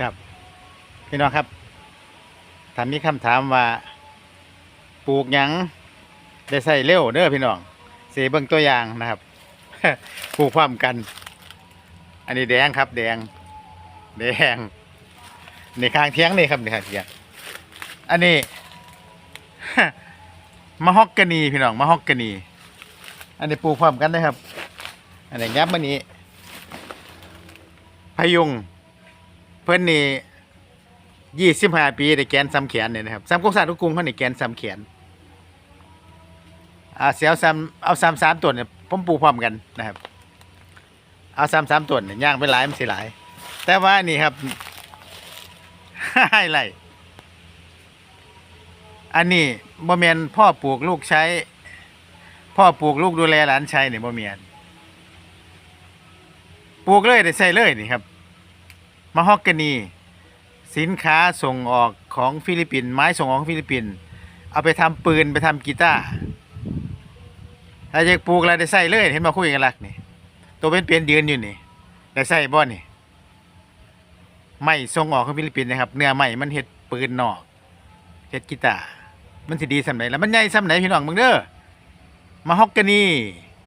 ครับพี่น้องครับถ้ามีคำถามว่าปลูกหยังได้ใส่เร็วเด้อพี่น้องเสียเบิ่งตัวอย่างนะครับ ปลูกพร้อมกัน อันนี้แดงครับ แดง แดงในข้างเทียงนี่ครับในข้างเทียงอันนี้มะฮอกกานีพี่น้องมะฮอกกานีอันนี้ปลูกพร้อมกันนะครับ อันนี้ยับมันนี้พยุง เพิ่นนี่ยี่สิบห้าปีได้แกนซ้ำแขนเนี่ยนะครับซ้ำกงสารทุกกรุงเขานี่แกนซ้ำแขนอ่าเสียวซ้ำเอาซ้ำสามตัวเนี่ยผมปลูกพร้อมกันนะครับ เอาซ้ำสามตัวเนี่ยย่างไปหลายมันสิหลาย แต่ว่านี่ครับให้ไรอันนี้บ่แมนพ่อปลูกลูกใช้ พ่อปลูกลูกดูแลหลานใช้เนี่ยบ่แมนปลูกเลยได้ใส่เลยนี่ครับ มะฮอกกานี สินค้าส่งออกของฟิลิปปินส์ไม้ส่งออกของฟิลิปปินส์เอาไปทำปืนไปทำกีตาร์ถ้าจะปลูกอะไรได้ใส่เลยเห็นมาคุยกันลักนี่ตัวเป็นเปลี่ยนยืนอยู่นี่ได้ใส่บ่นี่ไม้ส่งออกของฟิลิปปินส์นะครับเนื้อไม้มันเฮ็ดปืนนอกเฮ็ดกีตาร์มันสิดีสำไหนแล้วมันใหญ่สำไหนพี่น้องมึงเด้อมาฮอกกานี